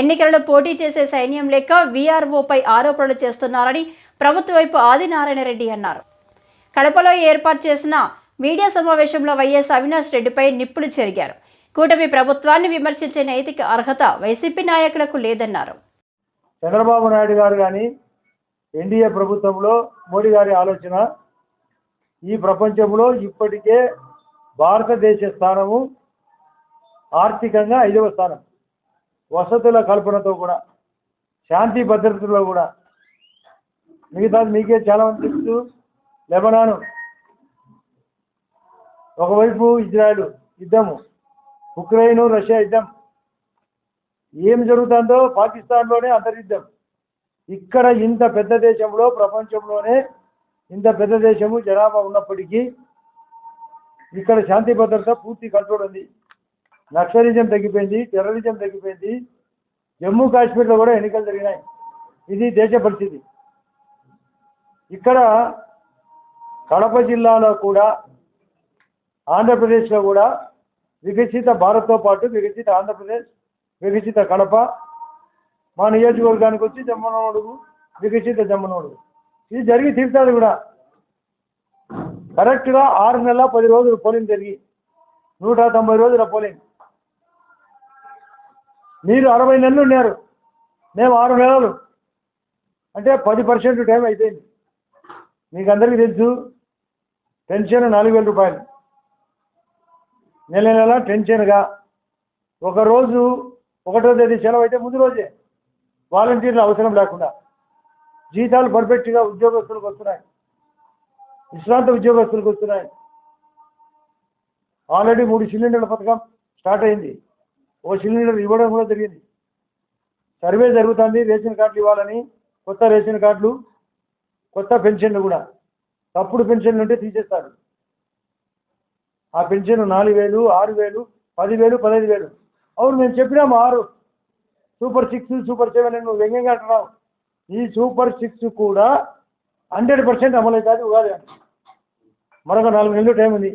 ఎన్నికలలో పోటీ చేసే సైన్యం లెక్క వీఆర్ఓపై ఆరోపణలు చేస్తున్నారని ప్రభుత్వ వైపు ఆదినారాయణ రెడ్డి అన్నారు. కడపలో ఏర్పాటు చేసిన మీడియా సమావేశంలో వైఎస్ అవినాష్ రెడ్డిపై నిప్పులు చెరిగారు. కూటమి ప్రభుత్వాన్ని విమర్శించే నైతిక అర్హత వైసీపీ నాయకులకు లేదన్నారు. చంద్రబాబు నాయుడు గారు కానీ ఎన్డీఏ ప్రభుత్వంలో మోడీ గారి ఆలోచన ఈ ప్రపంచంలో ఇప్పటికే భారతదేశ స్థానము ఆర్థికంగా ఐదవ స్థానం. వసతుల కల్పనతో కూడా శాంతి భద్రతలో కూడా. మిగతాది మీకే చాలా మంది తెలుసు. లెబనాను. ఒకవైపు ఇజ్రాయెల్ యుద్ధము ఉక్రెయిన్ రష్యా యుద్ధం. ఏం జరుగుతుందో పాకిస్తాన్లోనే అంతర్యుద్ధం. ఇక్కడ ఇంత పెద్ద దేశంలో ప్రపంచంలోనే ఇంత పెద్ద దేశము జనాభా ఉన్నప్పటికీ ఇక్కడ శాంతి భద్రత పూర్తి కంట్రోల్ ఉంది. నక్సలిజం తగ్గిపోయింది టెర్రరిజం తగ్గిపోయింది. జమ్మూ కాశ్మీర్లో కూడా ఎన్నికలు జరిగినాయి. ఇది దేశ పరిస్థితి. ఇక్కడ కడప జిల్లాలో కూడా ఆంధ్రప్రదేశ్లో కూడా వికసిత భారత్తో పాటు వికసిత ఆంధ్రప్రదేశ్ వికసిత కడప మా నియోజకవర్గానికి వచ్చి జమ్మనోడుగు వికసిత జమ్మనోడుగు ఇది జరిగి తీరుతుంది కూడా. కరెక్ట్గా ఆరు నెలల పది రోజులు పోలింగ్ జరిగి నూట తొంభై రోజుల పోలింగ్. మీరు అరవై నెలలు ఉన్నారు. మేము ఆరు నెలలు. అంటే పది పర్సెంట్ టైం అయిపోయింది. మీకు అందరికీ తెలుసు పెన్షన్ నాలుగు వేల రూపాయలు. నెల నెల టెన్షన్గా ఒకరోజు ఒకటో తేదీ సెలవు అయితే ముందు రోజే. వాలంటీర్లు అవసరం లేకుండా. జీతాలు పర్ఫెక్ట్గా ఉద్యోగస్తులకు వస్తున్నాయి. విశ్రాంత ఉద్యోగస్తులకు వస్తున్నాయి. ఆల్రెడీ మూడు సిలిండర్ల పథకం స్టార్ట్ అయింది. ఓ సిలిండర్ ఇవ్వడం కూడా జరిగింది. సర్వే జరుగుతుంది రేషన్ కార్డులు ఇవ్వాలని కొత్త రేషన్ కార్డులు కొత్త పెన్షన్లు కూడా. తప్పుడు పెన్షన్లు ఉంటే తీసేస్తారు. ఆ పెన్షన్ నాలుగు వేలు ఆరు వేలు పదివేలు పదహైదు వేలు. అవును మేము చెప్పినాము ఆరు. సూపర్ సిక్స్ సూపర్ సెవెన్ అని నువ్వు వ్యంగ్యంగా అంటున్నావు. ఈ సూపర్ సిక్స్ కూడా హండ్రెడ్ పర్సెంట్ అమలు అవుతుంది ఉగాది మరొక నాలుగు నెలలు టైం ఉంది.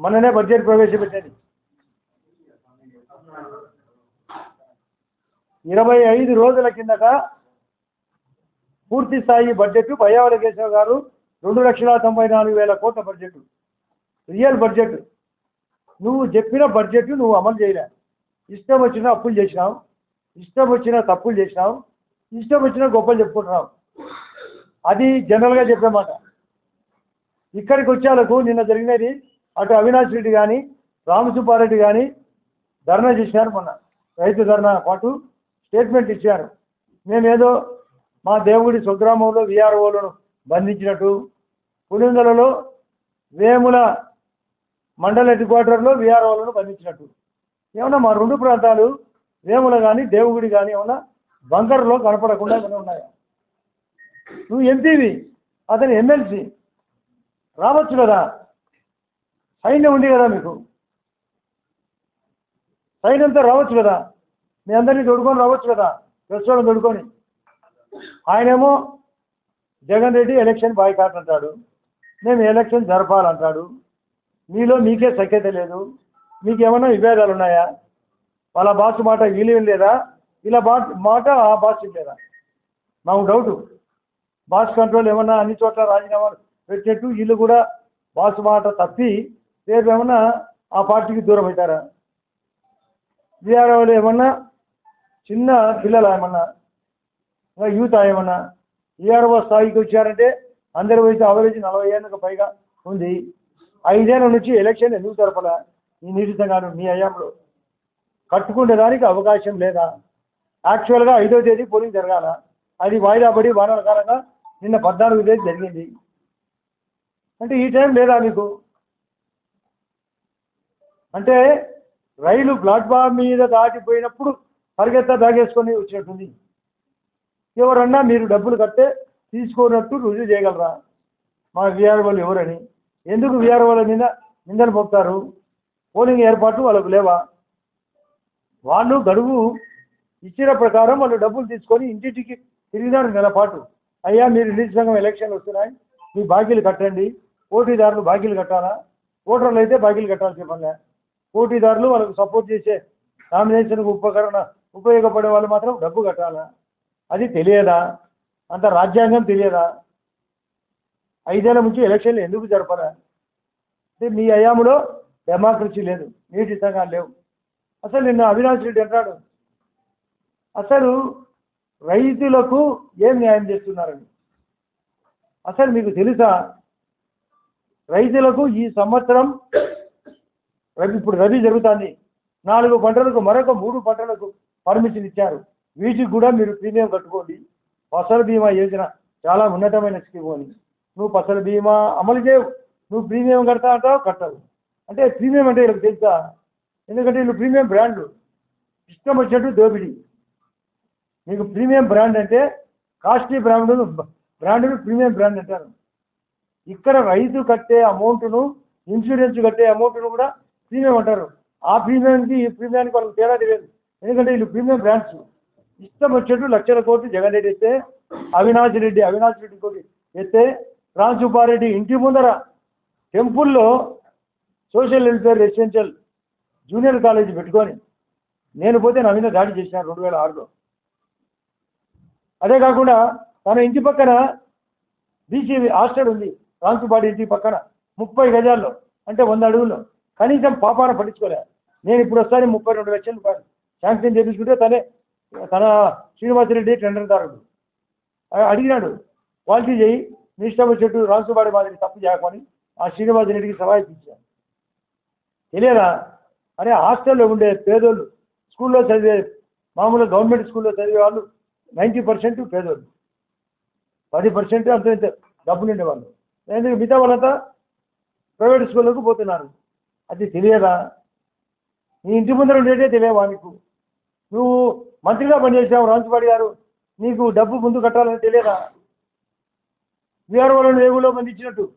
మొన్ననే బడ్జెట్ ప్రవేశపెట్టింది ఇరవై ఐదు రోజుల కిందట పూర్తి స్థాయి బడ్జెట్ బయ్యావల కేశవ గారు రెండు లక్షల తొంభై నాలుగు వేల కోట్ల బడ్జెట్ రియల్ బడ్జెట్ నువ్వు చెప్పిన బడ్జెట్ నువ్వు అమలు చేయలే. ఇష్టం వచ్చిన అప్పులు చేసినావు ఇష్టం వచ్చిన తప్పులు చేసినావు ఇష్టం వచ్చిన గొప్పలు చెప్పుకుంటున్నావు అది జనరల్గా చెప్పే మాట. ఇక్కడికి వచ్చేలకు నిన్న జరిగినది అటు అవినాష్ రెడ్డి కానీ రామసుబ్బారెడ్డి కానీ ధర్నా చేసినారు మొన్న. రైతు ధర్నా పాటు స్టేట్మెంట్ ఇచ్చారు. మేమేదో మా దేవుడి స్వగ్రామంలో విఆర్ఓలను బంధించినట్టు పులిందలలో వేముల మండల హెడ్ క్వార్టర్లో విఆర్ఓలను బంధించినట్టు. ఏమన్నా మా రెండు ప్రాంతాలు వేముల కానీ దేవుగుడి కానీ ఏమన్నా బంకర్లో కనపడకుండా ఉన్నాయా? నువ్వు ఎంపీవి అతను ఎమ్మెల్సీ. రావచ్చు కదా? సైన్యం ఉంది కదా మీకు? సైన్యంతో రావచ్చు కదా? మీ అందరినీ దొడుకొని రావచ్చు కదా? ప్రస్తుతం దొడుకొని ఆయనేమో జగన్ రెడ్డి ఎలక్షన్ బాయ్కాట్ అంటాడు. మేము ఎలక్షన్ జరపాలంటాడు. మీలో మీకే సఖ్యత లేదు. మీకేమన్నా విభేదాలు ఉన్నాయా? వాళ్ళ బాస్ మాట వీలు లేదా ఇలా బా మాట ఆ బాస్ లేదా నాకు డౌటు. బాస్ కంట్రోల్ ఏమన్నా అన్ని చోట్ల రాజీనామాలు పెట్టినట్టు వీళ్ళు కూడా బాస్ మాట తప్పి రేపు ఏమన్నా ఆ పార్టీకి దూరం అవుతారా? బీఆర్ఓలు ఏమన్నా చిన్న పిల్లలు ఏమన్నా? ఇంకా యూత్ ఏమన్నా? ఈఆర్ఓ స్థాయికి వచ్చారంటే అందరి వయసు అవరేజ్ నలభై ఏళ్ళకు పైగా ఉంది. ఐదేళ్ళ నుంచి ఎలక్షన్ ఎందుకు జరపలా? ఈ నిరుతంగాను మీ అయాంలో కట్టుకునే దానికి అవకాశం లేదా? యాక్చువల్గా ఐదో తేదీ పోలింగ్ జరగాల. అది వాయిదా పడి వానాకాలంగా నిన్న పద్నాలుగు తేదీ జరిగింది. అంటే ఈ టైం లేదా మీకు? అంటే రైలు ప్లాట్ఫామ్ మీద దాటిపోయినప్పుడు పరిగెత్త దాగేసుకొని వచ్చినట్టుంది. ఎవరన్నా మీరు డబ్బులు కట్టే తీసుకోనట్టు రుజువు చేయగలరా? మా విఆర్ఓలు ఎవరని? ఎందుకు విఆర్ వాళ్ళ మీద నిందలు పంపుతారు పోలింగ్ ఏర్పాట్లు వాళ్ళకు లేవా? వాళ్ళు గడువు ఇచ్చిన ప్రకారం వాళ్ళు డబ్బులు తీసుకొని ఇంటింటికి తిరిగినారు నెల పాటు. అయ్యా మీరు రిలీజ్ సంఘం ఎలక్షన్లు వస్తున్నాయి. మీ బాకీలు కట్టండి. పోటీదారులు బాకీలు కట్టాలా? ఓటర్లు అయితే బాకీలు కట్టాల్సి చెప్పండి పోటీదారులు వాళ్ళకు సపోర్ట్ చేసే నామినేషన్కు ఉపకరణ ఉపయోగపడే వాళ్ళు మాత్రం డబ్బు కట్టాలా? అది తెలియదా? అంత రాజ్యాంగం తెలియదా? ఐదేళ్ళ నుంచి ఎలక్షన్లు ఎందుకు జరపరా? అంటే మీ అయాములో డెమోక్రసీ లేదు నీటి సంఘాలు లేవు. అసలు నిన్న అవినాష్ రెడ్డి అంటాడు అసలు రైతులకు ఏం న్యాయం చేస్తున్నారని? అసలు మీకు తెలుసా? రైతులకు ఈ సంవత్సరం రబీ ఇప్పుడు రబీ జరుగుతుంది. నాలుగు పంటలకు మరొక మూడు పంటలకు పర్మిషన్ ఇచ్చారు. వీటికి కూడా మీరు ప్రీమియం కట్టుకోండి. ఫసల్ బీమా యోజన చాలా ఉన్నతమైన స్కీమ్ అని. నువ్వు ఫసల్ బీమా అమలు చేయవు. నువ్వు ప్రీమియం కడతా అంటావు కట్టవు. అంటే ప్రీమియం అంటే వీళ్ళకి తెలుసా? ఎందుకంటే వీళ్ళు ప్రీమియం బ్రాండ్లు ఇష్టం వచ్చినట్టు దోపిడీ. మీకు ప్రీమియం బ్రాండ్ అంటే కాస్ట్లీ బ్రాండ్ బ్రాండ్ను ప్రీమియం బ్రాండ్ అంటారు. ఇక్కడ రైతు కట్టే అమౌంట్ను ఇన్సూరెన్స్ కట్టే అమౌంట్ను కూడా ప్రీమియం అంటారు. ఆ ప్రీమియంకి ఈ ప్రీమియానికి వాళ్ళకి తేడా తెలియదు. ఎందుకంటే వీళ్ళు ప్రీమియం బ్రాండ్స్. ఇష్టం వచ్చేట్టు లక్షల కోట్లు జగన్ రెడ్డి ఎత్తే అవినాష్ రెడ్డి అవినాష్ రెడ్డి కోటి ఎత్తే రామ్ సుబ్బారెడ్డి ఇంటి ముందర టెంపుల్లో social welfare residential junior college పెట్టుకొని నేను పోతే నా మీద దాడి చేసినాను రెండు వేల ఆరులో. అదే కాకుండా తన ఇంటి పక్కన బీసీ హాస్టల్ ఉంది. రాంసుబాడి ఇంటి పక్కన ముప్పై గజాల్లో అంటే వంద అడుగుల్లో. కనీసం పాపాన పట్టించుకోలే. నేను ఇప్పుడు వస్తాను ముప్పై రెండు లక్షల రూపాయలు శాంక్షన్ చేపించుకుంటే తనే తన శ్రీనివాసరెడ్డి టెండర్దారుడు దారుడు. అడిగినాడు క్వాలిటీ చేయి నీ ఇష్టం వచ్చేట్టు రాంసుబాడి మాదిరి తప్పు చేయకమని ఆ శ్రీనివాసరెడ్డికి రెడ్డికి ఇచ్చాను తెలియదా? అరే హాస్టల్లో ఉండే పేదోళ్ళు స్కూల్లో చదివే మామూలు గవర్నమెంట్ స్కూల్లో చదివే వాళ్ళు నైంటీ పర్సెంట్ పేదోళ్ళు. పది పర్సెంట్ అంత ఇంత డబ్బులు ఉండేవాళ్ళు. ఎందుకు మిగతా వాళ్ళంతా ప్రైవేట్ స్కూళ్ళకు పోతున్నారు? అది తెలియదా? నీ ఇంటి ముందర ఉండేదే తెలియవా నీకు? నువ్వు మంత్రిగా పనిచేసావు రాంచుపాడి గారు. నీకు డబ్బు ముందు కట్టాలని తెలియదా? వీఆర్ఓలను ఏగులో మంది ఇచ్చినట్టు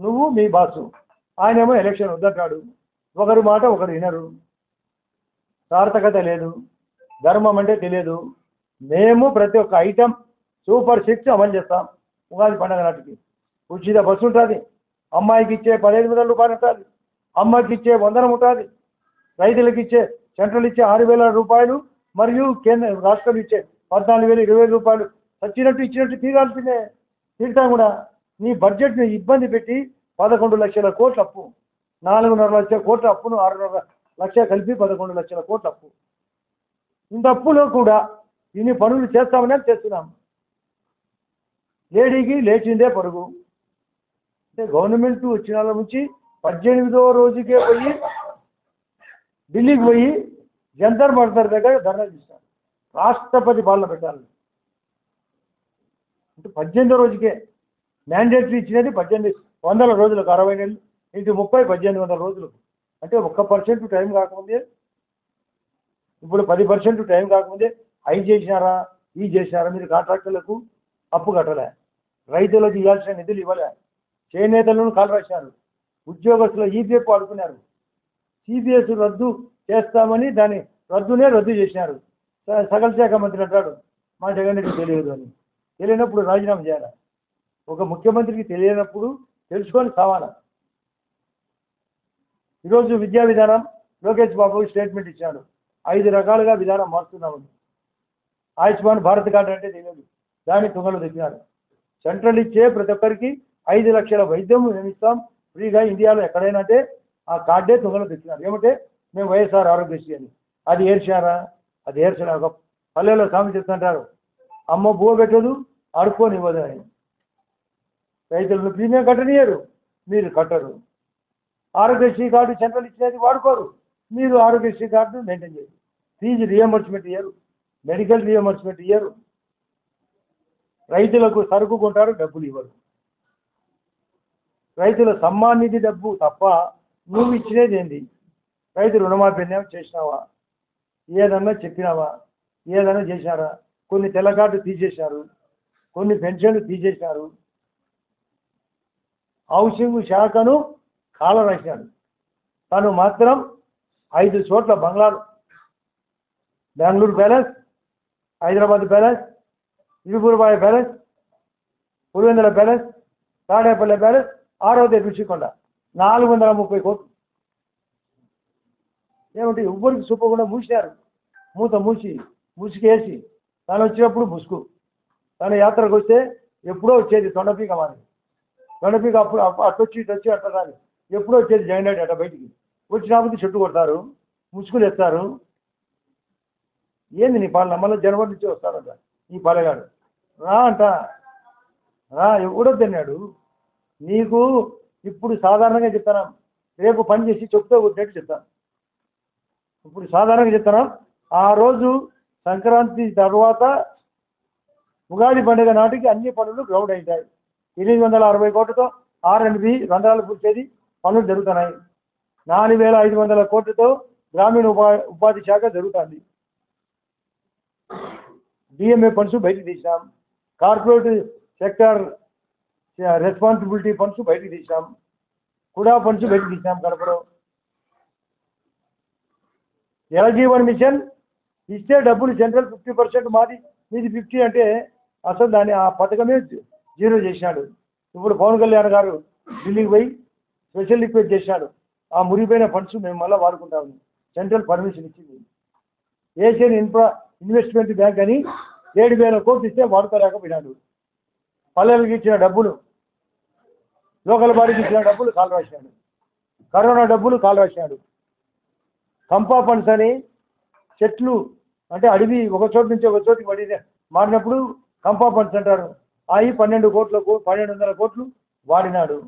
నువ్వు మీ బాసు. ఆయనేమో ఎలక్షన్ వద్దంటాడు ఒకరి మాట ఒకరు వినరు. సార్థకత లేదు. ధర్మం అంటే తెలియదు. మేము ప్రతి ఒక్క ఐటెం సూపర్ సిక్స్ అమలు చేస్తాం. ఉగాది పండుగ నాటికి. ఉచిత బస్సు ఉంటుంది. అమ్మాయికి ఇచ్చే పదిహేను వందల రూపాయలు ఉంటుంది. అమ్మకి ఇచ్చే వందనం ఉంటుంది. రైతులకు ఇచ్చే సెంట్రల్ ఇచ్చే ఆరు వేల రూపాయలు మరియు కేంద్ర రాష్ట్రం ఇచ్చే పద్నాలుగు వేలు ఇరవై రూపాయలు. వచ్చినట్టు ఇచ్చినట్టు తీరాల్సిందే. తీరుతాం కూడా. నీ బడ్జెట్ని ఇబ్బంది పెట్టి పదకొండు లక్షల కోట్ల అప్పు. నాలుగున్నర లక్షల కోట్ల అప్పును ఆరున్నర లక్ష కలిపి పదకొండు లక్షల కోట్ల అప్పు. ఇంత అప్పులో కూడా ఇన్ని పనులు చేస్తామనే చేస్తున్నాం. లేడీకి లేచిందే పరుగు. అంటే గవర్నమెంట్ వచ్చిన వాళ్ళ నుంచి పద్దెనిమిదో రోజుకే పోయి ఢిల్లీకి పోయి జంతర్ మంతర్ దగ్గర ధర్నా చేశారు. రాష్ట్రపతి పాలన పెట్టాలని అంటే పద్దెనిమిదో రోజుకే మ్యాండేటరీ ఇచ్చినది పద్దెనిమిది వందల రోజులకు అరవై నెలలు ఇంటి ముప్పై పద్దెనిమిది వందల రోజులకు. అంటే ఒక్క పర్సెంట్ టైం కాకముందే ఇప్పుడు పది పర్సెంట్ టైం కాకముందే అవి చేసినారా ఈ చేసినారా మీరు కాంట్రాక్టర్లకు అప్పు కట్టలే. రైతులకు ఇవ్వాల్సిన నిధులు ఇవ్వలే. చేనేతలను కాలు రాశారు. ఉద్యోగస్తులు ఈపీఎఫ్ అడుగుతున్నారు సిబిఎస్ రద్దు చేస్తామని దాని రద్దునే రద్దు చేసినారు. స- సకల శాఖ మంత్రి అంటాడు. మా జగన్ రెడ్డి తెలియదు అని. తెలియనప్పుడు రాజీనామా చేయాలి? ఒక ముఖ్యమంత్రికి తెలియనప్పుడు తెలుసుకొని కావాలా? ఈరోజు విద్యా విధానం లోకేష్ బాబు స్టేట్మెంట్ ఇచ్చాడు ఐదు రకాలుగా విధానం మారుతున్నామని ఆయుష్మాన్ భారత్ కార్డు అంటే తెలియదు. దాన్ని తుంగలు తెచ్చినారు సెంట్రల్ ఇచ్చే ప్రతి ఒక్కరికి ఐదు లక్షల వైద్యం నిర్మిస్తాం ఫ్రీగా ఇండియాలో ఎక్కడైనా అంటే ఆ కార్డే తొందరలో తెచ్చినారు. ఏమంటే మేము వైఎస్ఆర్ ఆరోగ్యశ్రీ అని. అది ఏర్చారా అది ఏర్చిన ఒక పల్లెలో స్వామి చెప్తుంటారు. అమ్మ బువ పెట్టదు ఆడుకోనివ్వదు అని. రైతులు ప్రీమియం కట్టనియరు మీరు కట్టరు. ఆరోగ్యశ్రీ కార్డు సెంట్రల్ ఇచ్చినది వాడుకోరు. మీరు ఆరోగ్యశ్రీ కార్డు మెయింటైన్ చేయరు ఫీజు రియంబర్స్మెంట్ ఇయ్యరు. మెడికల్ రియంబర్స్మెంట్ ఇయ్యరు. రైతులకు సరుకు కొంటారు డబ్బులు ఇవ్వరు. రైతుల సమ్మాన్ నిధి డబ్బు తప్ప నువ్వు ఇచ్చినది ఏంది? రైతు రుణమాఫీ చేసినావా? ఏదన్నా చెప్పినావా? ఏదన్నా చేశారా? కొన్ని తెల్ల కార్డు తీసేశారు. కొన్ని పెన్షన్లు తీసేశారు. హౌసింగ్ శాఖను కాల రాశాడు తను మాత్రం ఐదు చోట్ల బంగ్లాలు. Bengaluru palace Hyderabad palace ఇరుపురబాయి palace Pulivendula palace Tadepalli palace ఆరోగ్య రుచికొండ నాలుగు వందల ముప్పై కోట్లు. ఏమంటే ఎవ్వరికి చూపకుండా మూసినారు. మూత మూసి ముసుకేసి తను వచ్చినప్పుడు ముసుగు. తన యాత్రకు వస్తే ఎప్పుడో వచ్చేది తొండపీక మాది తొండపీక అప్పుడు అప్పు- అటు వచ్చి ఇటు వచ్చి అట్లా కానీ ఎప్పుడో వచ్చేది జగన్ రెడ్డి అట్ట బయటికి. వచ్చినప్పుడు చెట్టు కొడతారు ముసుగులు ఎత్తారు ఏంది నీ పాలన? మళ్ళీ జనవరి నుంచి వస్తారంట ఈ పాలెగాడు. రా అంట. రా ఎవడో తిన్నాడు. నీకు ఇప్పుడు సాధారణంగా చెప్తాను? రేపు పని చేసి చెప్తే కొట్టినట్టు చెప్తాను ఇప్పుడు సాధారణంగా చెప్తాను? ఆ రోజు సంక్రాంతి తర్వాత ఉగాది పండుగ నాటికి అన్ని పనులు గ్రౌండ్ అవుతాయి ఎనిమిది వందల అరవై కోట్లతో ఆర్ఎండ్బి రంధ్రాలు పూర్చేది పనులు జరుగుతున్నాయి. నాలుగు వేల ఐదు వందల కోట్లతో గ్రామీణ ఉపా ఉపాధి శాఖ జరుగుతుంది. డిఎంఏ ఫండ్స్ బయట తీసినాం. కార్పొరేట్ సెక్టర్ రెస్పాన్సిబిలిటీ ఫండ్స్ బయటకు తీసినాం కూడా ఫండ్స్ బయటికి తీసినాం కడపలో. జలజీవన్ మిషన్ ఇస్తే డబ్బులు సెంట్రల్ ఫిఫ్టీ పర్సెంట్ మాది మీది ఫిఫ్టీ అంటే అసలు దాన్ని ఆ పథకమే జీరో చేసినాడు ఇప్పుడు పవన్ కళ్యాణ్ గారు ఢిల్లీకి పోయి స్పెషల్ రిక్వెస్ట్ చేసినాడు ఆ మురిగిపోయిన ఫండ్స్ మేము మళ్ళీ వాడుకుంటాము. సెంట్రల్ పర్మిషన్ ఇచ్చింది. ఏషియన్ ఇన్ఫ్రా ఇన్వెస్ట్మెంట్ బ్యాంక్ అని ఏడు వేల కోట్లు ఇస్తే వాడుకోలేకపోయినాడు. పల్లెలకు ఇచ్చిన డబ్బులు లోకల్ బాడీకి ఇచ్చిన డబ్బులు కాలు కరోనా డబ్బులు కాలు కంపా ఫండ్స్ అని చెట్లు అంటే అడవి ఒక చోటు నుంచి ఒక చోటుకి పడి మారినప్పుడు కంపా ఫండ్స్ అంటారు. అవి పన్నెండు కోట్లకు పన్నెండు వందల కోట్లు వాడినాడు.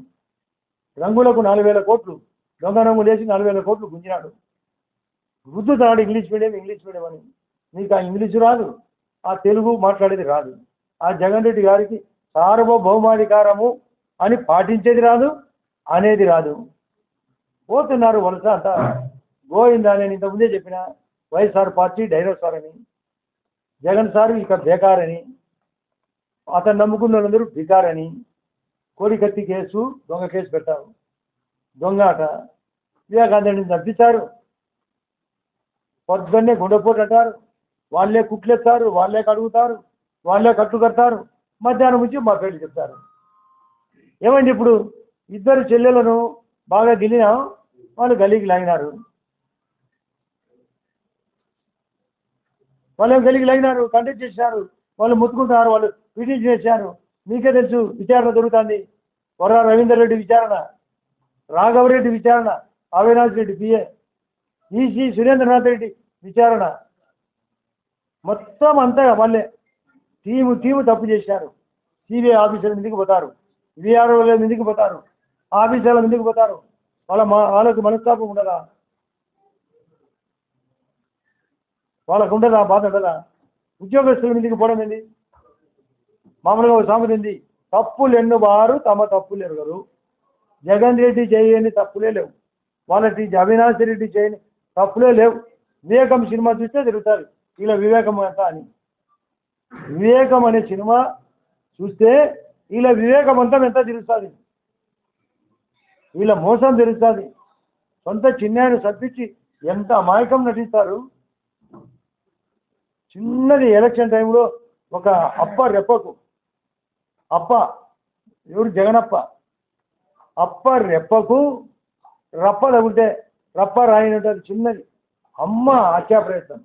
రంగులకు నాలుగు వేల కోట్లు దొంగ రంగులు వేసి నాలుగు వేల కోట్లు గుంజినాడు. రుద్దుతాడు ఇంగ్లీష్ మీడియం ఇంగ్లీష్ మీడియం అని. నీకు ఆ ఇంగ్లీషు రాదు ఆ తెలుగు మాట్లాడేది రాదు. ఆ జగన్ రెడ్డి గారికి సార్వభౌమాధికారము అని పాటించేది రాదు అనేది రాదు. పోతున్నారు వలస అంతా. గోవిందా నేను ఇంతకుముందే చెప్పిన వైఎస్ఆర్ పార్టీ డైనోసార్ అని జగన్ సార్ ఇక బేకార్ అని అతను నమ్ముకున్న వాళ్ళందరూ బికారని అని కోడికత్తి కేసు దొంగ కేసు పెట్టారు. దొంగ అట వివేకానందని తప్పించారు పొద్దున్నే గుండెపోటు అంటారు. వాళ్ళే కుట్లెత్తారు వాళ్ళే కడుగుతారు వాళ్ళే కట్టు కడతారు మధ్యాహ్నం నుంచి మా పేర్లు చెప్తారు. ఏమండి ఇప్పుడు ఇద్దరు చెల్లెలను బాగా గిలినా వాళ్ళు గలీకి లాగినారు? వాళ్ళు గలీకి లాగినారు? కండక్ట్ చేశారు వాళ్ళు ముత్తుకుంటున్నారు వాళ్ళు పిటిషన్ చేశారు. మీకే తెలుసు విచారణ జరుగుతుంది. వర రవీందర్ రెడ్డి విచారణ రాఘవరెడ్డి విచారణ అవినాష్ రెడ్డి పిఏ ఈసీ సురేంద్రనాథ్ రెడ్డి విచారణ. మొత్తం అంతా మళ్ళీ టీము టీము తప్పు చేశారు. సిబిఐ ఆఫీసర్ మీదకి పోతారు. విఆర్ఓల ఎందుకు పోతారు. ఆఫీసర్ల ఎందుకు పోతారు. వాళ్ళ మా వాళ్ళకు మనస్తాపం ఉండదా? వాళ్ళకు ఉండదా? బాధ ఉండదా? ఉద్యోగస్తుల ఎందుకు పోవడం ఏంది? మామూలుగా ఒక సామెత ఏంది తప్పులు ఎన్నువారు తమ తప్పులు ఎరగరు. జగన్ రెడ్డి చేయని తప్పులే లేవు. వాళ్ళకి అవినాష్ రెడ్డి చేయని తప్పులే లేవు. వివేకం సినిమా చూస్తే తిరుగుతారు. ఇలా వివేకం అంతా అని. వివేకం అనే సినిమా చూస్తే వీళ్ళ వివేకవంతం ఎంత తిరుగుతుంది వీళ్ళ మోసం తిరుగుతుంది సొంత చిన్నాయన సర్పించి ఎంత అమాయకం నటిస్తారు? చిన్నది ఎలక్షన్ టైంలో ఒక అప్ప రెప్పకు. అప్ప ఎవరు? జగనప్ప. అప్ప రెప్పకు రప్ప తగిలితే రప్ప రాయినట్టు చిన్నది. అమ్మ హత్యా ప్రయత్నం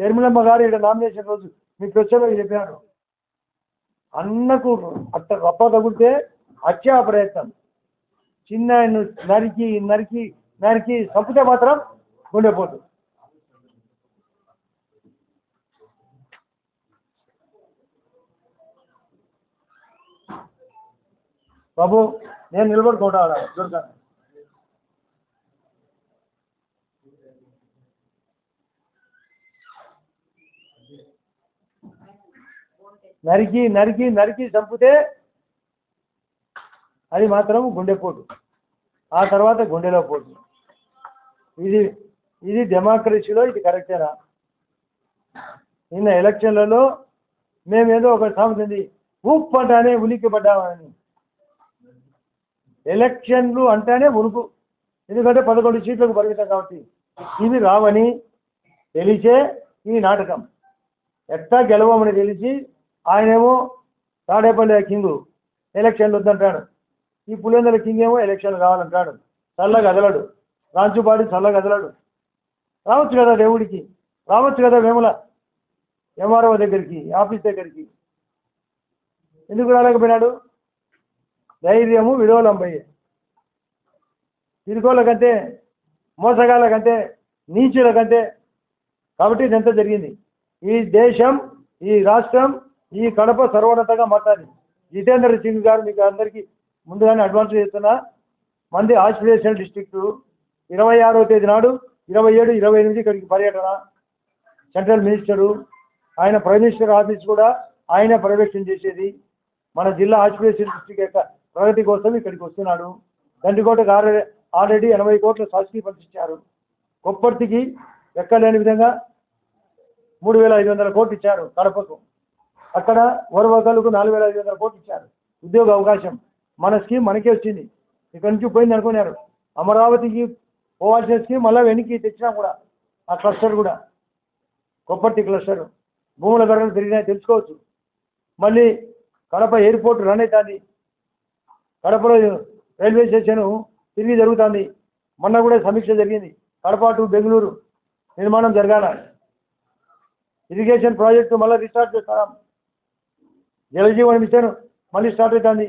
షర్మిలమ్మ గారు ఇక్కడ నామినేషన్ రోజు మీకు వచ్చేలో చెప్పాను అన్నకు అట్ట రప్ప తగిలితే హత్యా ప్రయత్నం చిన్న నరికి నరికి నరికి చంపితే మాత్రం గుండెపోతుంది బాబు నేను నిలబడుకుంటా దొరకాను. నరికి నరికి నరికి చంపితే అది మాత్రం గుండెపోటు. ఆ తర్వాత గుండెలో పోటు. ఇది ఇది డెమోక్రసీలో ఇది కరెక్టేనా? నిన్న ఎలక్షన్లలో మేమేదో ఒక సామెత ఉంది అంటానే ఉనికి పడ్డామని ఎలక్షన్లు అంటేనే ఉనుకు ఎందుకంటే పదకొండు సీట్లకు పరిమితం కాబట్టి. ఇవి రావని తెలిసే ఈ నాటకం. ఎట్టా గెలవమని తెలిసి ఆయనేమో తాడేపల్లి కింగు ఎలక్షన్లు వద్దంటాడు. ఈ పులివెందుల కింగ్ ఏమో ఎలక్షన్లు కావాలంటాడు చల్లగా కదలడు. రాంచుపాడి చల్లగా కదలడు. రావచ్చు కదా దేవుడికి. రావచ్చు కదా వేముల ఎంఆర్ఓ దగ్గరికి ఆఫీస్ దగ్గరికి. ఎందుకు రాలేకపోయినాడు? ధైర్యము విడవలంబయ్యే. తిరుకోళ్ళ కంటే మోసగాళ్ళ కంటే నీచుల కంటే కాబట్టి ఇదంతా జరిగింది. ఈ దేశం ఈ రాష్ట్రం ఈ కడప సర్వోన్నతంగా మాట్లాడి జితేందర్ సింగ్ గారు మీకు అందరికీ ముందుగానే అడ్వాన్స్ చేస్తున్నా మంది ఆస్పిరేషనల్ డిస్ట్రిక్ట్ ఇరవై ఆరో తేదీ నాడు ఇరవై ఏడు ఇరవై ఎనిమిది ఇక్కడికి పర్యటన. సెంట్రల్ మినిస్టరు ఆయన ప్రైమ్ మినిస్టర్ ఆఫీస్ కూడా ఆయన పర్యవేక్షణ చేసేది. మన జిల్లా ఆస్పిరేషన్ డిస్ట్రిక్ట్ యొక్క ప్రగతి కోసం ఇక్కడికి వస్తున్నాడు. గండికోటకు ఆల్రెడీ ఆల్రెడీ ఎనభై కోట్ల సాక్షి పంపించారు కొప్పర్తికి ఎక్కలేని విధంగా మూడు వేల ఐదు వందల కోట్లు ఇచ్చారు కడపకు. అక్కడ వరవకలకు నాలుగు వేల ఐదు వందల కోట్లు ఇచ్చారు. ఉద్యోగ అవకాశం మన స్కీమ్ మనకే వచ్చింది. ఇక్కడి నుంచి పోయింది అనుకున్నారు. అమరావతికి పోవాల్సిన స్కీమ్ మళ్ళీ వెనక్కి తెచ్చినా కూడా. ఆ క్లస్టర్ కూడా. కొప్పర్తి క్లస్టర్. భూముల ధరలు పెరిగినాయి తెలుసుకోవచ్చు. మళ్ళీ కడప ఎయిర్పోర్ట్ రన్ అవుతుంది. కడపలో రైల్వే స్టేషన్ తిరిగి జరుగుతుంది. మొన్న కూడా సమీక్ష జరిగింది. కడప టు బెంగళూరు నిర్మాణం జరగాల. ఇరిగేషన్ ప్రాజెక్టు మళ్ళీ రీస్టార్ట్ చేస్తాం. జలజీవన్ మిషన్ మళ్ళీ స్టార్ట్ అవుతుంది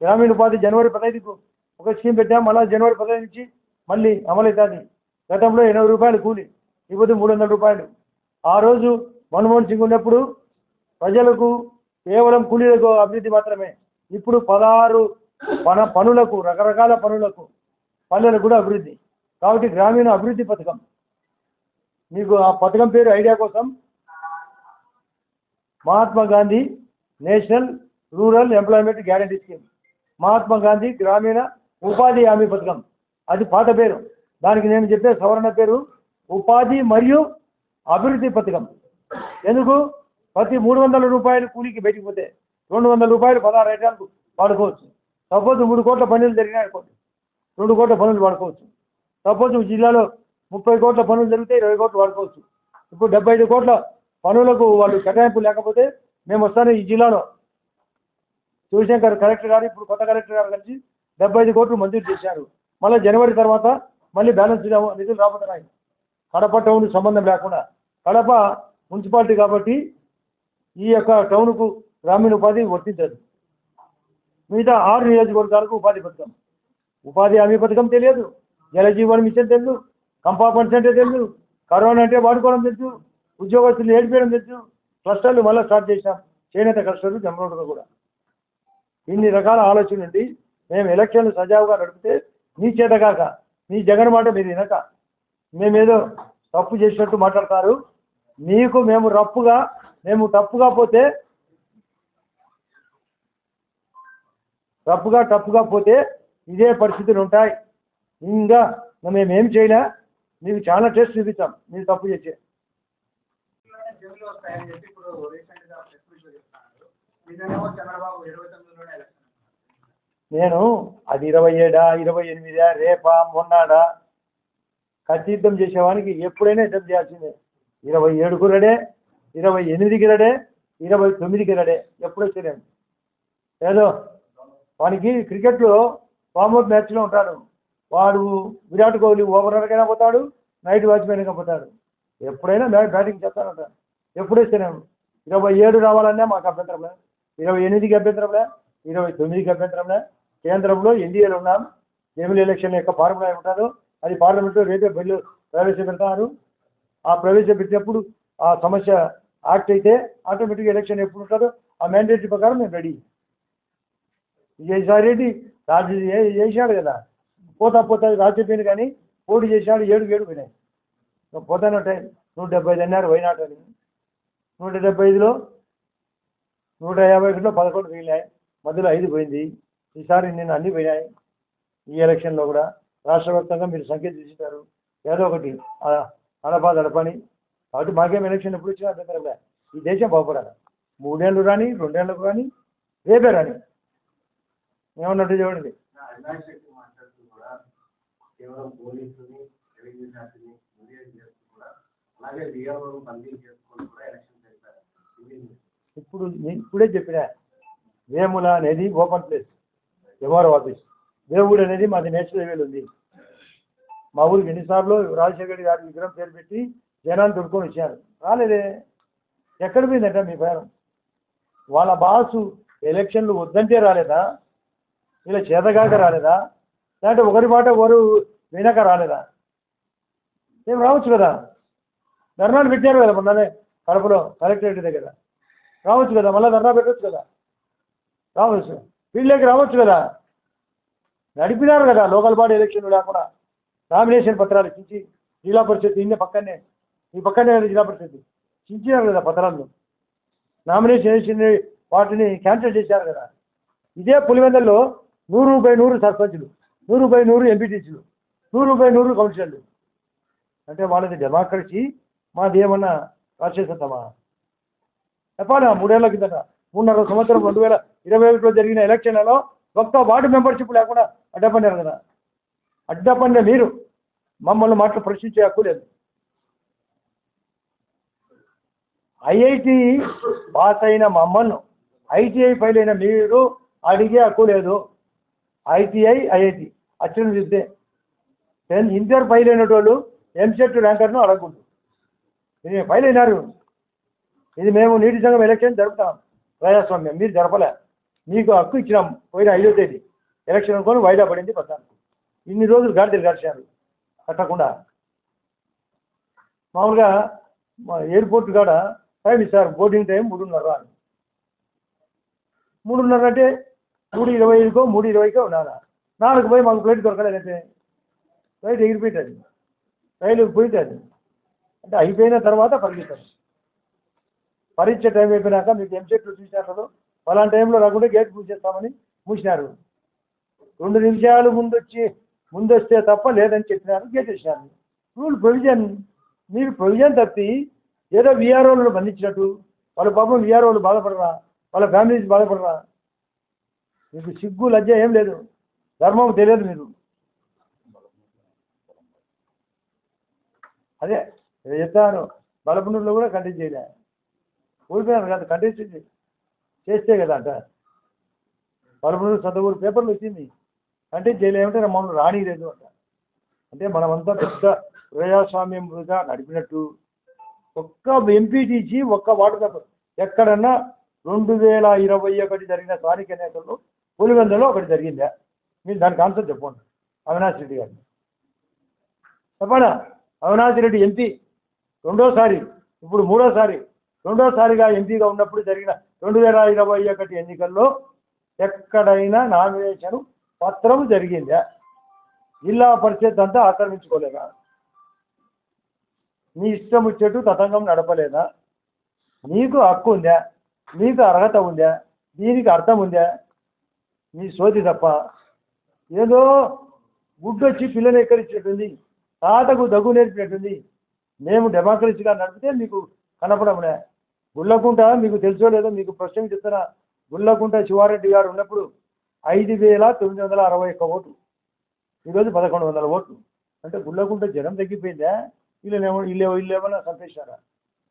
గ్రామీణ ఉపాధి జనవరి పదహైదుకు ఒక స్కీమ్ పెట్టాం. మళ్ళీ జనవరి పదహైదు నుంచి మళ్ళీ అమలవుతుంది గతంలో ఎనభై రూపాయలు కూలి ఇప్పుడు మూడు వందల రూపాయలు. ఆ రోజు మన్మోహన్ సింగ్ ఉన్నప్పుడు ప్రజలకు కేవలం కూలీలకు అభివృద్ధి మాత్రమే. ఇప్పుడు పదహారు పన పనులకు రకరకాల పనులకు పల్లెలకు కూడా అభివృద్ధి. కాబట్టి గ్రామీణ అభివృద్ధి పథకం. మీకు ఆ పథకం పేరు ఐడియా కోసం Mahatma Gandhi national rural employment guarantee scheme. Mahatma Gandhi గ్రామీణ ఉపాధి హామీ పథకం. అది పాత పేరు. దానికి నేను చెప్పే సవరణ పేరు ఉపాధి మరియు అభివృద్ధి పథకం. ఎందుకు? ప్రతి మూడు వందల రూపాయలు కూలికి బయటికి పోతే రెండు వందల రూపాయలు పదహారు ఐటాలకు వాడుకోవచ్చు. సపోజ్ మూడు కోట్ల పనులు జరిగినాయి అనుకోండి. రెండు కోట్ల పనులు వాడుకోవచ్చు. సపోజ్ జిల్లాలో ముప్పై కోట్ల పనులు జరిగితే ఇరవై కోట్లు వాడుకోవచ్చు. ఇప్పుడు డెబ్బై ఐదు కోట్ల పనులకు వాళ్ళు కేటాయింపు లేకపోతే మేము వస్తాను ఈ జిల్లాలో. శివశంకర్ కలెక్టర్ గారు ఇప్పుడు కొత్త కలెక్టర్ గారు కలిసి డెబ్బై ఐదు కోట్లు మంజూరు చేశారు. మళ్ళీ జనవరి తర్వాత మళ్ళీ బ్యాలెన్స్ నిధులు రాబోతున్నాయి. కడప టౌన్ సంబంధం లేకుండా. కడప మున్సిపాలిటీ కాబట్టి ఈ యొక్క టౌన్కు గ్రామీణ ఉపాధి వర్తించదు. మిగతా ఆరు నియోజకవర్గాలకు ఉపాధి పథకం. ఉపాధి హామీ పథకం తెలియదు. జలజీవన్ మిషన్ తెలుసు. కంపార్ట్మెంట్స్ అంటే తెలుసు. కరోనా అంటే వాడుకోవడం తెలుసు. ఉద్యోగస్తులు ఏడిపోయడం తెలుసు. క్లస్టర్లు మళ్ళీ స్టార్ట్ చేశాం. చేనేత క్లస్టర్లు జమరోడ్లో కూడా. ఇన్ని రకాల ఆలోచన నుండి మేము ఎలక్షన్లు సజావుగా నడిపితే నీ చేత కాక నీ జగన్ మాట మీరు వినక. మేమేదో తప్పు చేసినట్టు మాట్లాడతారు. మీకు మేము రప్పుగా మేము తప్పుగా పోతే తప్పుగా తప్పుగా పోతే ఇదే పరిస్థితులు ఉంటాయి. ఇంకా మేమేం చేయలే? మీకు చాలా టెస్ట్ చూపిస్తాం. మీరు తప్పు చేసే జమిలి చేసి ఇప్పుడు రీసెంట్గా ప్రెస్ మీట్లో నిన్ననేమో చంద్రబాబు ఇరవై తొమ్మిదిలోనే ఎలక్షన్ నేను అది ఇరవై ఏడా ఇరవై ఎనిమిదా రేపా మొన్నాడా? ఖచ్చితం చేసేవానికి ఎప్పుడైనా యుద్ధం చేయాల్సిందే. ఇరవై ఏడుకు రడే ఇరవై ఎనిమిదికి రెడే ఇరవై తొమ్మిదికి రెడే. ఎప్పుడు వచ్చేదేం ఏదో వానికి క్రికెట్లో వామౌట్ మ్యాచ్లో ఉంటాడు. వాడు విరాట్ కోహ్లీ ఓవరర్కైనా పోతాడు నైట్ వాచ్మెన్గా పోతాడు. ఎప్పుడైనా బ్యాటింగ్ చేస్తానంటాడు ఎప్పుడు వస్తేనేమో ఇరవై ఏడు రావాలన్నా మాకు అభ్యంతరంలే ఇరవై ఎనిమిదికి అభ్యంతరంలే ఇరవై తొమ్మిదికి అభ్యంతరంలే కేంద్రంలో ఎన్డీఏలు ఉన్నాం. జమిలి ఎలక్షన్ యొక్క ఫార్ములా ఉంటారు. అది పార్లమెంట్లో రేపే బిల్లు ప్రవేశపెడతారు. ఆ ప్రవేశపెట్టినప్పుడు ఆ సమస్య యాక్ట్ అయితే ఆటోమేటిక్ ఎలక్షన్ ఎప్పుడు ఉంటారో ఆ మ్యాండేట్ ప్రకారం మేము రెడీ. విజయసాయి రెడ్డి రాజు చేశాడు కదా. పోతా పోతా రాజ్యపోయింది కానీ పోటీ చేశాడు ఏడు ఏడు పోయినాయి. పోతానే ఉంటాయి. నూట డెబ్బై ఐదు అన్నారు వైనాడు అని. నూట డెబ్బై ఐదులో నూట యాభై ఒకటిలో పదకొండు పోయినాయి మధ్యలో ఐదు పోయింది. ఈసారి నేను అన్ని పోయినాయి. ఈ ఎలక్షన్లో కూడా రాష్ట్ర వ్యాప్తంగా మీరు సంఖ్య తీసుకుంటారు ఏదో ఒకటి అడపా దడపని కాబట్టి మాకేం ఎలక్షన్ ఎప్పుడు వచ్చినా అభ్యంతరం లే. ఈ దేశం బాగుపడాలి. మూడేళ్ళు రాని రెండేళ్ళకు రాని రేపే రాని. ఏమన్నట్టు చూడండి కూడా కేవలం పోలీసుని రెవెన్యూ శాఖని అలాగే విఆర్ఓ బందీ చేసుకొని కూడా ఎలక్షన్ ఇప్పుడు నేను ఇప్పుడే చెప్పిన వేముల అనేది ఓపెన్ ప్లేస్ ఎవరు ఆఫీస్ దేవుడు అనేది మాది నేషనల్ హైవేలు ఉంది. మా ఊరికి ఎన్నిసార్లు రాజశేఖర రెడ్డి గారి విగ్రహం పేరు పెట్టి జనాన్ని దొడుకొని వచ్చారు. రాలేదే. ఎక్కడ పోయిందట మీ పేరు వాళ్ళ బాసు ఎలక్షన్లు వద్దంటే రాలేదా? ఇలా చేతగాక రాలేదా? లేదంటే ఒకరి మాట ఒకరు వినక రాలేదా? ఏం రావచ్చు కదా? ధర్నాలు పెట్టారు కదా మొన్ననే. కడపలో కలెక్టరేట్ దగ్గర. రావచ్చు కదా మళ్ళీ ధర్నా పెట్టచ్చు కదా. రావచ్చు. వీళ్ళకి రావచ్చు కదా. నడిపినారు కదా లోకల్ బాడీ ఎలక్షన్ లేకుండా. నామినేషన్ పత్రాలు చించి జిల్లా పరిషత్ ఇన్ని పక్కనే ఈ పక్కనే జిల్లా పరిషత్. చించినారు కదా పత్రాలు. నామినేషన్ వేసిన వాటిని క్యాన్సిల్ చేశారు కదా. ఇదే పులివెందల్లో నూరు బై నూరు సర్పంచులు నూరు బై నూరు ఎంపీటీసీలు నూరు బై నూరు కౌన్సిలర్లు. అంటే వాళ్ళది డెమోక్రసీ మాది ఏమన్నా రాక్షసతమా చెప్పాలి మూడేళ్ళ కిందట. మూడున్నర సంవత్సరం రెండు వేల ఇరవై ఒకటిలో జరిగిన ఎలక్షన్లలో ఒక్క వార్డు మెంబర్షిప్ లేకుండా అడ్డపన్నారు కదా అడ్డపన్న మీరు మమ్మల్ని మాటలు ప్రశ్నించే హక్కు లేదు. ఐఐటి పాస్ అయిన మమ్మల్ని ఐటీఐ ఫైల్ అయిన మీరు అడిగే హక్కు లేదు. ITI IIT. అచ్చిన చూస్తే. ఇంటర్ ఫైల్ అయిన వాళ్ళు ఎంసెట్ ర్యాంకర్ను అడగకూడదు. ఇది ఫైల్ అయినారు ఇది మేము నీటి సంఘం ఎలక్షన్ జరుపుతాం. ప్రజాస్వామ్యం మీరు జరపలే. మీకు హక్కు ఇచ్చినాం పోయిన ఐదో తేదీ. ఎలక్షన్ అనుకొని వాయిదా పడింది పద్నాలుగు. ఇన్ని రోజులు గాడిదలు గడిచారు కట్టకుండా. మామూలుగా మా ఎయిర్పోర్ట్ కాడ టైం ఇస్తారు. బోర్డింగ్ టైం మూడున్నర అని. మూడున్నర అంటే మూడు ఇరవై ఐదుకో మూడు ఇరవైకో ఉండాలా నాలుగు పోయి మాకు ఫ్లైట్ దొరకలేదంటే ఫ్లైట్ ఎగిరిపోయింది రైలు పోయింది అంటే అయిపోయిన తర్వాత పరిగెత్తారు పరీక్ష టైం అయిపోయినాక మీకు ఎంసెట్లు చూసినట్లు ఫలానా టైంలో రాకుండా గేట్ మూసేస్తామని మూసినారు. రెండు నిమిషాలు ముందు వచ్చి ముందు వస్తే తప్ప లేదని చెప్పినారు గేట్ వేసినారు. రూల్ ప్రొవిజన్ మీరు ప్రొవిజన్ తప్పి ఏదో విఆర్ఓలను బంధించినట్టు వాళ్ళ పాపం విఆర్ఓలు బాధపడరా వాళ్ళ ఫ్యామిలీస్ బాధపడరా. మీకు సిగ్గు లజ్జ ఏం లేదు. ధర్మం తెలియదు మీరు అదే. నేను చెప్తాను బలపనూరులో కూడా కంటెస్ట్ చేయలే. ఊరిపోయాను కదా కంటెస్ట్ చేస్తే కదా అంట. బలపనూరు సొంతూరు పేపర్లు వచ్చింది. కంటెస్ట్ చేయలేమంటే మమ్మల్ని రానిలేదు అంట. అంటే మనమంతా పెద్ద ప్రజాస్వామ్యంగా నడిపినట్టు. ఒక్క ఎంపీటీసీ ఒక్క వార్డు మెంబర్ ఎక్కడన్నా రెండు వేల ఇరవై ఒకటి జరిగిన స్థానిక ఎన్నికల్లో పులివెందులో ఒకటి జరిగిందా? మీరు దానికి ఆన్సర్ చెప్పండి. అవినాష్ రెడ్డి గారిని చెప్పనా? అవినాష్ రెడ్డి ఎంపీ రెండోసారి ఇప్పుడు మూడోసారి రెండోసారిగా ఎంపీగా ఉన్నప్పుడు జరిగిన రెండు వేల ఇరవై ఒకటి ఎన్నికల్లో ఎక్కడైనా నామినేషన్ పత్రం జరిగిందా? జిల్లా పరిషత్ అంతా ఆక్రమించుకోలేదా? నీ ఇష్టం వచ్చేట్టు తతంగం నడపలేదా? నీకు హక్కు ఉందా? నీకు అర్హత ఉందా? దీనికి అర్థం ఉందా? నీ సోది తప్ప. ఏదో గుడ్డొచ్చి పిల్లని ఎక్కడిచ్చినట్టుంది తాతకు దగ్గు నేర్పినట్టుంది? మేము డెమోక్రసీగా నడిపితే మీకు కనపడమునే. గుళ్ళకుంట మీకు తెలుసో లేదో మీకు ప్రశ్న చెప్తున్నా. గుళ్ళకుంట శివారెడ్డి గారు ఉన్నప్పుడు ఐదు వేల తొమ్మిది వందల అరవై ఒక్క ఓట్లు. ఈరోజు పదకొండు వందల ఓట్లు. అంటే గుళ్ళకుంట జనం తగ్గిపోయిందా? వీళ్ళేమో వీళ్ళు వీళ్ళు ఏమన్నా చంపేశారా?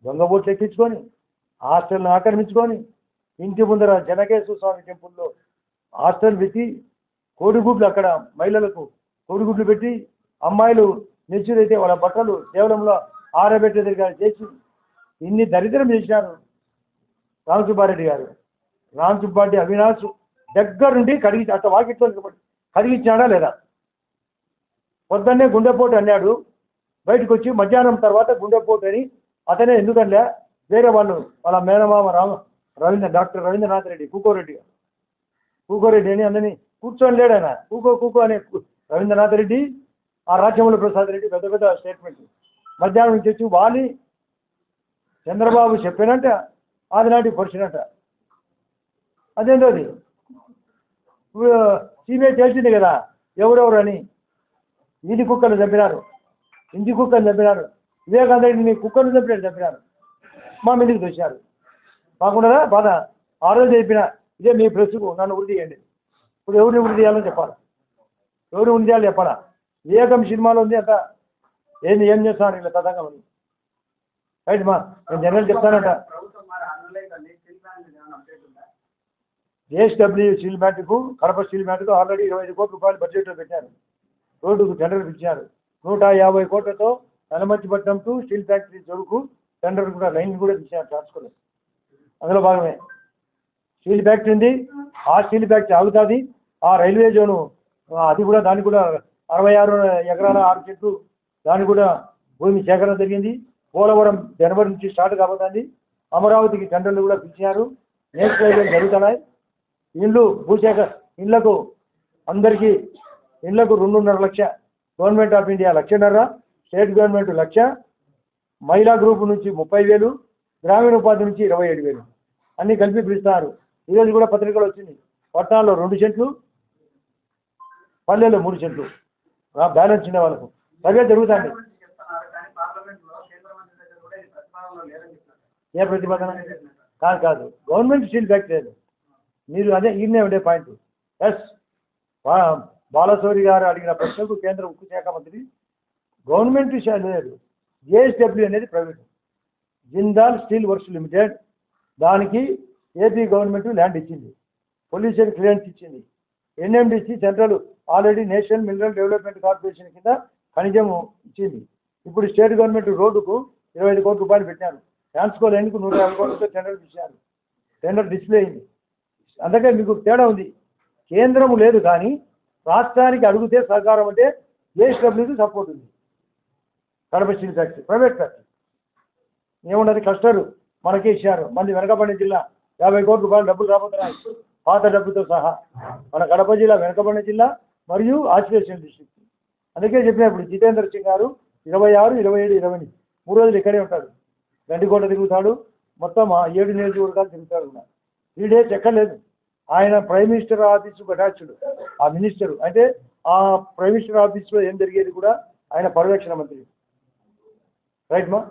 దొంగ ఓట్లు ఎక్కించుకొని హాస్టల్ని ఆక్రమించుకొని ఇంటి ముందర జనకేశ్వర స్వామి టెంపుల్లో హాస్టల్ పెట్టి కోడిగుడ్లు అక్కడ మహిళలకు కోడిగుడ్లు పెట్టి అమ్మాయిలు నెచ్చురైతే వాళ్ళ బట్టలు కేవలంలో ఆరబెట్టేది కానీ చేసి ఇన్ని దరిద్రం చేశారు రామ్ సుబ్బారెడ్డి గారు. రామ్ సుబ్బారెడ్డి అవినాష్ దగ్గరుండి కడిగి అట్ట వాకిట్లో కడిగించాడా లేదా? పొద్దున్నే గుండెపోటు అన్నాడు. బయటకు వచ్చి మధ్యాహ్నం తర్వాత గుండెపోటు అని అతనే ఎందుకంటే వేరే వాళ్ళు వాళ్ళ మేనమామ రామ రవీంద్ర డాక్టర్ రవీంద్రనాథ్ రెడ్డి కూకోరెడ్డి గారు. కూకోరెడ్డి అని అందరినీ కూర్చొని లేడు ఆయన. కూకో కూకో అనే రవీంద్రనాథ్ రెడ్డి ఆ రాజ్యముల ప్రసాద్ రెడ్డి పెద్ద పెద్ద స్టేట్మెంట్ మధ్యాహ్నం నుంచి వచ్చి వాలి చంద్రబాబు చెప్పినట్ట ఆదినాటి పొడిచినట్ట అదేంటో అది? ఇప్పుడు సిబిఐ తెలిసింది కదా ఎవరెవరు అని? ఇది కుక్కలు చంపినారు. ఇంటి కుక్కలు చంపినారు. వివేకానంద రెడ్డిని కుక్కలు చంపినట్టు చంపినారు. మా మీదకి తెచ్చారు కాకుండా బాధ? ఆ రోజు చెప్పిన ఇదే మీ ప్రెస్కు నన్ను వృద్ధి చేయండి. ఇప్పుడు ఎవరిని వృద్ధి చేయాలని చెప్పాలి. ఎవరిని వృద్ధి చేయాలి చెప్పాలా? వివేకం సినిమాలో ఉంది అంత. ఏంది ఏం చేస్తాను ఇలా తతంగం ఉంది రైట్ మా నేను జనరల్ చెప్తానంట. స్టీల్ జేఎస్డబ్ల్యూ స్టీల్ ప్లాంట్కు కడప స్టీల్ ప్లాంట్కు ఆల్రెడీ ఇరవై ఐదు కోట్ల రూపాయలు బడ్జెట్లో పెట్టారు. రోడ్డుకు టెండర్ ఇచ్చారు. నూట యాభై కోట్లతో నలమంచిపట్నం టు స్టీల్ ఫ్యాక్టరీ వరకు టెండర్ కూడా లైన్ కూడా తీసారు ట్రాన్స్కోలేదు అందులో భాగమే. స్టీల్ ఫ్యాక్టరీ ఉంది. ఆ స్టీల్ ఫ్యాక్టరీ ఆగుతుంది. ఆ రైల్వే జోను అది కూడా దాన్ని కూడా అరవై ఆరు ఎకరాల ఆరు చెట్లు దాన్ని కూడా భూమి సేకరణ జరిగింది. పోలవరం జనవరి నుంచి స్టార్ట్ కాబోతుంది. అమరావతికి టెండర్లు కూడా పిలిచారు. నేషనల్ హైవే జరుగుతున్నాయి. ఇండ్లు భూసేకర ఇండ్లకు అందరికీ ఇండ్లకు రెండున్నర లక్ష గవర్నమెంట్ ఆఫ్ ఇండియా లక్షన్నర స్టేట్ గవర్నమెంట్ లక్ష మహిళా గ్రూప్ నుంచి ముప్పై వేలు గ్రామీణ ఉపాధి నుంచి ఇరవై ఏడు వేలు అన్నీ కలిపి పిలుస్తున్నారు ఈరోజు కూడా పత్రికలు వచ్చింది పట్టణాల్లో రెండు సెంట్లు పల్లెల్లో మూడు సెంట్లు బ్యాలెన్స్ ఉండే వాళ్ళకు. సర్వే జరుగుతుంది. ఏ ప్రతిపాదన? కాదు కాదు. గవర్నమెంట్ స్టీల్ ఫ్యాక్టరీ మీరు అదే ఈయనే ఉండే పాయింట్ ఎస్ బాలశౌరి గారు అడిగిన ప్రశ్నకు కేంద్ర ఉక్కు శాఖ మంత్రి గవర్నమెంట్ లేదు జేఎస్డబ్ల్యూ అనేది private. Jindal steel works limited దానికి ఏపీ గవర్నమెంట్ ల్యాండ్ ఇచ్చింది. పొల్యూషన్ క్లియరెన్స్ ఇచ్చింది. NMDC central already national mineral development corporation కింద ఖనిజము ఇచ్చింది. ఇప్పుడు స్టేట్ గవర్నమెంట్ రోడ్డుకు ఇరవై ఐదు కోట్ల రూపాయలు పెట్టాను ట్రాన్స్కో లైన్కు నూట యాభై కోట్లతో టెండర్ ఇచ్చారు. టెండర్ డిస్ప్లే అయింది. అందుకే మీకు తేడా ఉంది. కేంద్రము లేదు కానీ రాష్ట్రానికి అడిగితే సహకారం అంటే జేఎస్డబ్ల్యూకి సపోర్ట్ ఉంది. Kadapa steel factory private factory. ఏమున్నది కష్టాలు మనకే ఇచ్చారు. మళ్ళీ వెనకబడిన జిల్లా యాభై కోట్ల రూపాయలు డబ్బులు రాబోతున్నాయి. పాత డబ్బుతో సహా మన కడప జిల్లా వెనకబడిన జిల్లా మరియు ఆసిలేషన్ డిస్ట్రిక్ట్. అందుకే చెప్పిన ఇప్పుడు జితేందర్ సింగ్ గారు ఇరవై ఆరు ఇరవై ఏడు ఇరవై మూడు రోజులు ఇక్కడే ఉంటాడు. గండికోట తిరుగుతాడు. మొత్తం ఆ ఏడు నియోజకవర్గాలు తిరుగుతాడు త్రీ డేస్ ఎక్కర్లేదు. ఆయన ప్రైమ్ మినిస్టర్ ఆఫీసు అటాచ్డ్ ఆ మినిస్టర్. అంటే ఆ ప్రైమ్ మినిస్టర్ ఆఫీస్లో ఏం జరిగేది కూడా ఆయన పర్యవేక్షణ మంత్రి. రైట్ మా?